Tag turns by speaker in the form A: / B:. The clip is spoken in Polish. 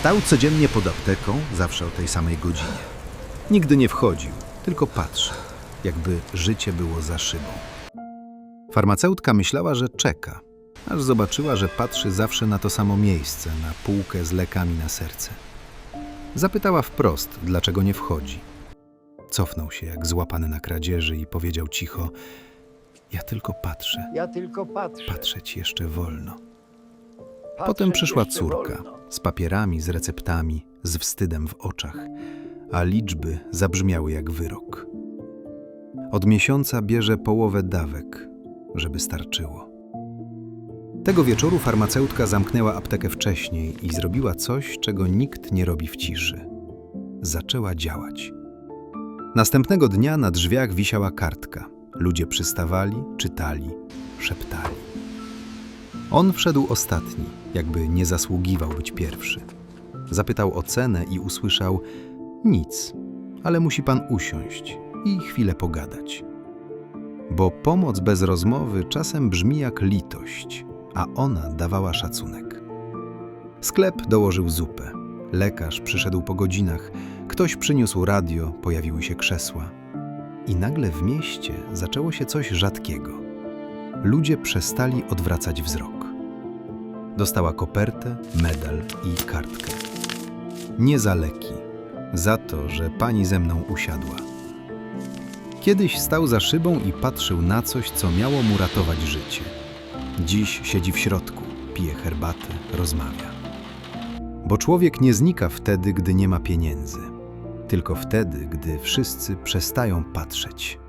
A: Stał codziennie pod apteką, zawsze o tej samej godzinie. Nigdy nie wchodził, tylko patrzył, jakby życie było za szybą. Farmaceutka myślała, że czeka, aż zobaczyła, że patrzy zawsze na to samo miejsce, na półkę z lekami na serce. Zapytała wprost, dlaczego nie wchodzi. Cofnął się jak złapany na kradzieży i powiedział cicho: Ja tylko patrzę,
B: Ja tylko patrzę.
A: patrzeć jeszcze wolno. Potem przyszła córka z papierami, z receptami, z wstydem w oczach, a liczby zabrzmiały jak wyrok. Od miesiąca bierze połowę dawek, żeby starczyło. Tego wieczoru farmaceutka zamknęła aptekę wcześniej i zrobiła coś, czego nikt nie robi w ciszy. Zaczęła działać. Następnego dnia na drzwiach wisiała kartka. Ludzie przystawali, czytali, szeptali. On wszedł ostatni, jakby nie zasługiwał być pierwszy. Zapytał o cenę i usłyszał: Nic, ale musi pan usiąść i chwilę pogadać. Bo pomoc bez rozmowy czasem brzmi jak litość, a ona dawała szacunek. Sklep dołożył zupę. Lekarz przyszedł po godzinach, ktoś przyniósł radio, pojawiły się krzesła. I nagle w mieście zaczęło się coś rzadkiego ludzie przestali odwracać wzrok. Dostała kopertę, medal i kartkę. Nie za leki, za to, że pani ze mną usiadła. Kiedyś stał za szybą i patrzył na coś, co miało mu ratować życie. Dziś siedzi w środku, pije herbatę, rozmawia. Bo człowiek nie znika wtedy, gdy nie ma pieniędzy, tylko wtedy, gdy wszyscy przestają patrzeć.